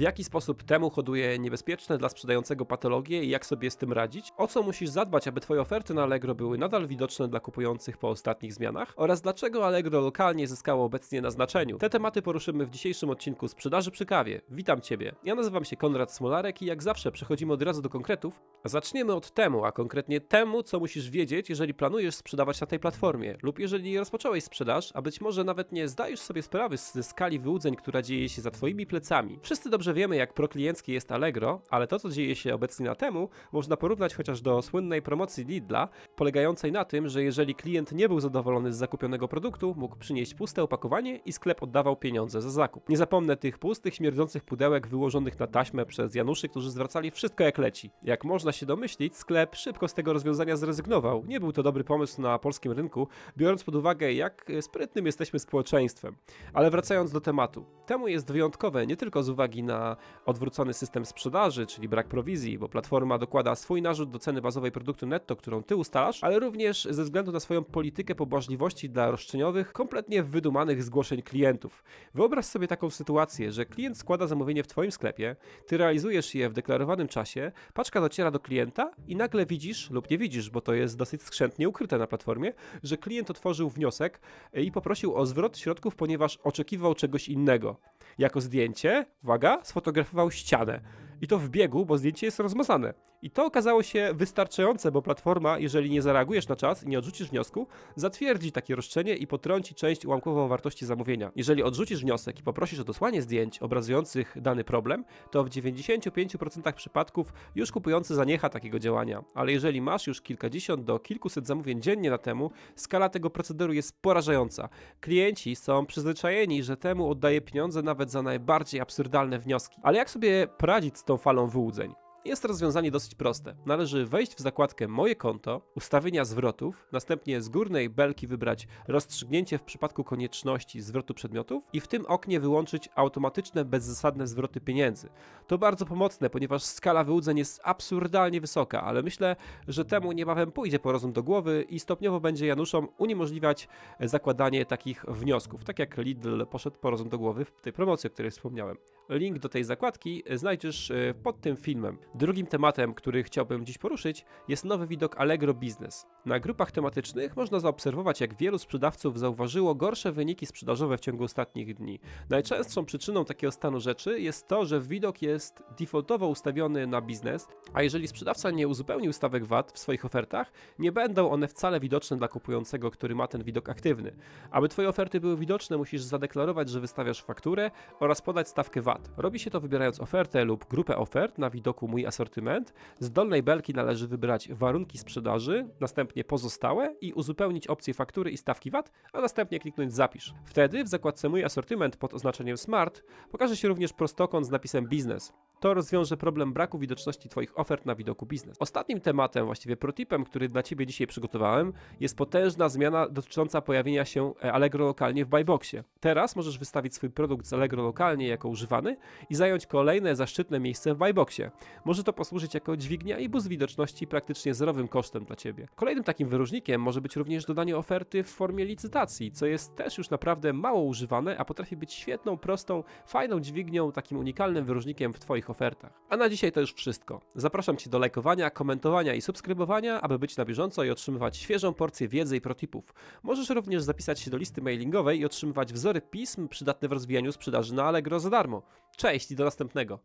w jaki sposób temu hoduje niebezpieczne dla sprzedającego patologie i jak sobie z tym radzić, o co musisz zadbać, aby twoje oferty na Allegro były nadal widoczne dla kupujących po ostatnich zmianach oraz dlaczego Allegro lokalnie zyskało obecnie na znaczeniu. Te tematy poruszymy w dzisiejszym odcinku Sprzedaży przy kawie. Witam Ciebie. Ja nazywam się Konrad Smolarek i jak zawsze przechodzimy od razu do konkretów. Zaczniemy od temu, a konkretnie temu, co musisz wiedzieć, jeżeli planujesz sprzedawać na tej platformie lub jeżeli rozpocząłeś sprzedaż, a być może nawet nie zdajesz sobie sprawy ze skali wyłudzeń, która dzieje się za Twoimi plecami. Wszyscy dobrze wiemy, jak proklienckie jest Allegro, ale to, co dzieje się obecnie na temu, można porównać chociaż do słynnej promocji Lidla, polegającej na tym, że jeżeli klient nie był zadowolony z zakupionego produktu, mógł przynieść puste opakowanie i sklep oddawał pieniądze za zakup. Nie zapomnę tych pustych, śmierdzących pudełek wyłożonych na taśmę przez Januszy, którzy zwracali wszystko jak leci. Jak można się domyślić, sklep szybko z tego rozwiązania zrezygnował. Nie był to dobry pomysł na polskim rynku, biorąc pod uwagę, jak sprytnym jesteśmy społeczeństwem. Ale wracając do tematu. Temu jest wyjątkowe nie tylko z uwagi na odwrócony system sprzedaży, czyli brak prowizji, bo platforma dokłada swój narzut do ceny bazowej produktu netto, którą ty ustalasz, ale również ze względu na swoją politykę pobłażliwości dla roszczeniowych, kompletnie wydumanych zgłoszeń klientów. Wyobraź sobie taką sytuację, że klient składa zamówienie w twoim sklepie, ty realizujesz je w deklarowanym czasie, paczka dociera do klienta i nagle widzisz, lub nie widzisz, bo to jest dosyć skrzętnie ukryte na platformie, że klient otworzył wniosek i poprosił o zwrot środków, ponieważ oczekiwał czegoś innego. Jako zdjęcie, uwaga, sfotografował ścianę. I to w biegu, bo zdjęcie jest rozmazane. I to okazało się wystarczające, bo platforma, jeżeli nie zareagujesz na czas i nie odrzucisz wniosku, zatwierdzi takie roszczenie i potrąci część ułamkową wartości zamówienia. Jeżeli odrzucisz wniosek i poprosisz o dosłanie zdjęć obrazujących dany problem, to w 95% przypadków już kupujący zaniecha takiego działania. Ale jeżeli masz już kilkadziesiąt do kilkuset zamówień dziennie na temu, skala tego procederu jest porażająca. Klienci są przyzwyczajeni, że temu oddaje pieniądze nawet za najbardziej absurdalne wnioski. Ale jak sobie poradzić z tą falą wyłudzeń? Jest rozwiązanie dosyć proste. Należy wejść w zakładkę Moje konto, ustawienia zwrotów, następnie z górnej belki wybrać rozstrzygnięcie w przypadku konieczności zwrotu przedmiotów i w tym oknie wyłączyć automatyczne, bezzasadne zwroty pieniędzy. To bardzo pomocne, ponieważ skala wyłudzeń jest absurdalnie wysoka, ale myślę, że temu niebawem pójdzie po rozum do głowy i stopniowo będzie Januszom uniemożliwiać zakładanie takich wniosków, tak jak Lidl poszedł po rozum do głowy w tej promocji, o której wspomniałem. Link do tej zakładki znajdziesz e, pod tym filmem. Drugim tematem, który chciałbym dziś poruszyć, jest nowy widok Allegro Business. Na grupach tematycznych można zaobserwować, jak wielu sprzedawców zauważyło gorsze wyniki sprzedażowe w ciągu ostatnich dni. Najczęstszą przyczyną takiego stanu rzeczy jest to, że widok jest defaultowo ustawiony na biznes, a jeżeli sprzedawca nie uzupełni ustawek VAT w swoich ofertach, nie będą one wcale widoczne dla kupującego, który ma ten widok aktywny. Aby Twoje oferty były widoczne, musisz zadeklarować, że wystawiasz fakturę oraz podać stawkę VAT. Robi się to wybierając ofertę lub grupę ofert na widoku Mój asortyment. Z dolnej belki należy wybrać warunki sprzedaży, następnie pozostałe i uzupełnić opcję faktury i stawki VAT, a następnie kliknąć Zapisz. Wtedy w zakładce Mój asortyment pod oznaczeniem Smart pokaże się również prostokąt z napisem Biznes. To rozwiąże problem braku widoczności Twoich ofert na widoku biznes. Ostatnim tematem, właściwie protipem, który dla Ciebie dzisiaj przygotowałem, jest potężna zmiana dotycząca pojawienia się e, Allegro lokalnie w Buyboxie. Teraz możesz wystawić swój produkt z Allegro lokalnie jako używany i zająć kolejne zaszczytne miejsce w Buyboxie. Może to posłużyć jako dźwignia i boost widoczności praktycznie zerowym kosztem dla Ciebie. Kolejnym takim wyróżnikiem może być również dodanie oferty w formie licytacji, co jest też już naprawdę mało używane, a potrafi być świetną, prostą, fajną dźwignią, takim unikalnym wyróżnikiem w Twoich ofertach. A na dzisiaj to już wszystko. Zapraszam Cię do lajkowania, komentowania i subskrybowania, aby być na bieżąco i otrzymywać świeżą porcję wiedzy i protipów. Możesz również zapisać się do listy mailingowej i otrzymywać wzory pism przydatne w rozwijaniu sprzedaży na Allegro za darmo. Cześć i do następnego.